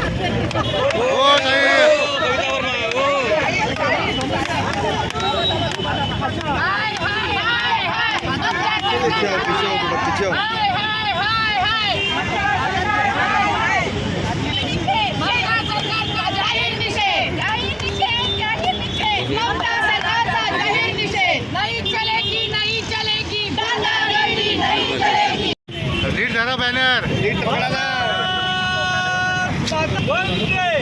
हो नाही नहीं ஒன்று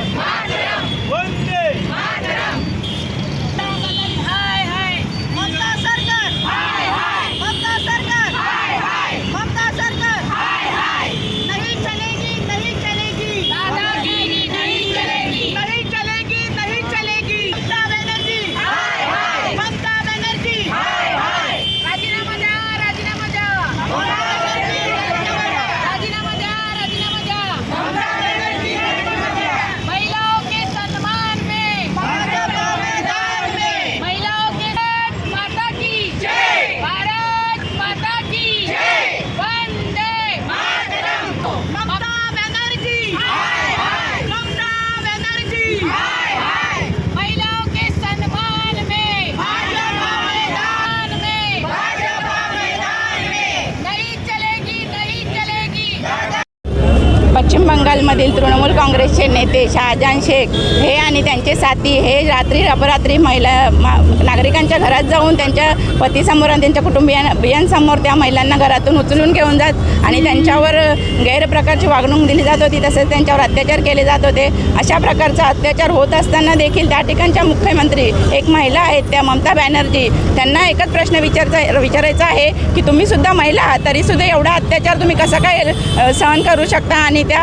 बंगालमधील तृणमूल काँग्रेसचे नेते शहाजहान शेख हे आणि त्यांचे साथी हे रात्री अपरात्री महिला मा- नागरिकांच्या घरात जाऊन त्यांच्या पतीसमोर आणि त्यांच्या कुटुंबियां बियांसमोर त्या महिलांना घरातून उचलून घेऊन जात आणि त्यांच्यावर गैरप्रकारची वागणूक दिली जात होती तसेच त्यांच्यावर अत्याचार केले जात होते. अशा प्रकारचा अत्याचार होत असताना देखील त्या ठिकाणच्या मुख्यमंत्री एक महिला आहेत त्या ममता बॅनर्जी त्यांना एकच प्रश्न विचारचा विचारायचा आहे की तुम्ही सुद्धा महिला आहात तरीसुद्धा एवढा अत्याचार तुम्ही कसा काय सहन करू शकता? आणि त्या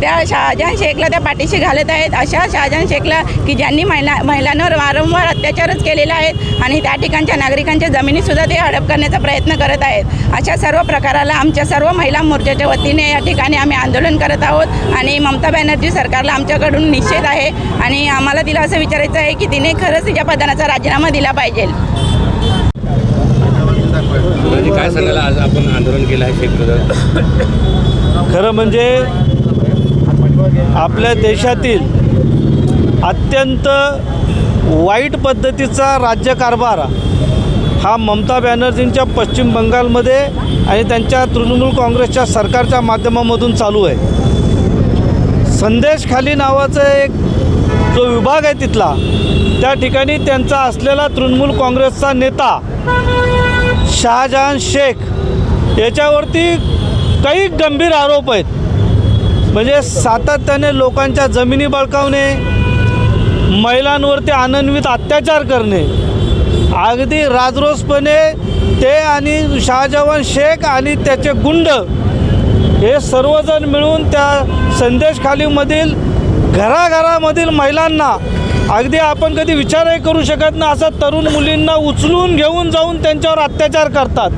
त्या शहाजहान शेखला त्या पाठीशी घालत आहेत. अशा शहाजहान शेखला की ज्यांनी महिला महिलांवर वारंवार अत्याचारच केलेले आहेत आणि त्या ठिकाणच्या नागरिकांच्या जमिनीसुद्धा ते हडप करण्याचा प्रयत्न करत आहेत. अशा सर्व प्रकाराला आमच्या सर्व महिला मोर्चाच्या वतीने या ठिकाणी आम्ही आंदोलन करत आहोत आणि ममता बॅनर्जी सरकारला आमच्याकडून निषेध आहे आणि आम्हाला तिला असं विचारायचं आहे की तिने खरंच तिच्या पदाचा राजीनामा दिला पाहिजे. म्हणजे काय सांगायला आज आपण आंदोलन केलं आहे खरं म्हणजे आपल्या देशातील अत्यंत वाईट पद्धतीचा राज्यकारभार हा ममता बॅनर्जींच्या पश्चिम बंगालमध्ये आणि त्यांच्या तृणमूल काँग्रेसच्या सरकारच्या माध्यमामधून चालू आहे. संदेश खाली एक जो विभाग आहे तिथला त्या ठिकाणी त्यांचा असलेला तृणमूल काँग्रेसचा नेता शहाजहान शेख याच्यावरती काही गंभीर आरोप आहेत. म्हणजे सातत्याने लोकांच्या जमिनी बळकावणे महिलांवरती अनन्वित अत्याचार करणे. अगदी राजरोसपणे ते आणि शाहजवान शेख आणि त्याचे गुंड हे सर्वजण मिळून त्या संदेश खालीमधील घराघरामधील महिलांना अगदी आपण कधी विचारही करू शकत नाही असं तरुण मुलींना उचलून घेऊन जाऊन त्यांच्यावर अत्याचार करतात.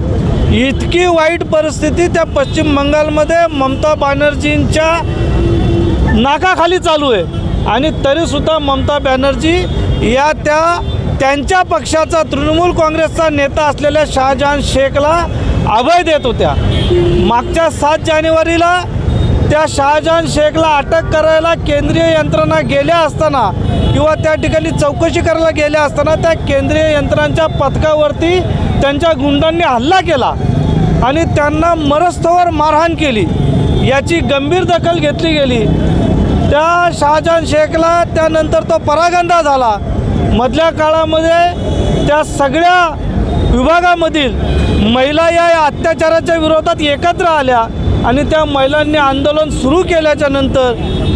इतकी वाईट परिस्थिती त्या पश्चिम बंगालमध्ये ममता बॅनर्जींच्या नाकाखाली चालू आहे. आणि तरीसुद्धा ममता बॅनर्जी या त्या त्यांच्या पक्षाचा तृणमूल काँग्रेसचा नेता असलेल्या शहाजहान शेखला अभय देत होत्या. मागच्या सात जानेवारीला त्या शहाजहान शेखला अटक करायला केंद्रीय यंत्रणा गेल्या असताना किंवा त्या ठिकाणी चौकशी करायला गेल्या असताना त्या केंद्रीय यंत्रणांच्या पथकावरती त्यांच्या गुंडांनी हल्ला केला आणि त्यांना मरस्तवर मारहाण केली. याची गंभीर दखल घेतली गेली. त्या शहाजहान शेखला त्यानंतर तो परागंदा झाला. मधल्या काळामध्ये त्या सगळ्या विभागामधील महिला या अत्याचाराच्या विरोधात एकत्र आल्या आणि त्या महिलांनी आंदोलन सुरू केल्याच्यानंतर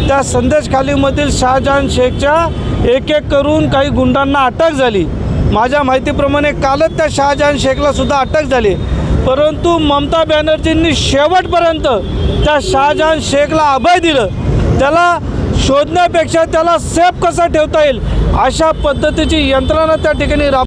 त्या संदेशखालीमधील शहाजहान शेखच्या एक एक करून काही गुंडांना अटक झाली. माझ्या माहितीप्रमाणे कालच त्या शहाजहान शेखला सुद्धा अटक झाली. परंतु ममता बॅनर्जींनी शेवटपर्यंत त्या शहाजहान शेखला अभय दिलं. त्याला शोधण्यापेक्षा त्याला सेफ कसं ठेवता येईल अशा पद्धतीची यंत्रणा त्या ठिकाणी राब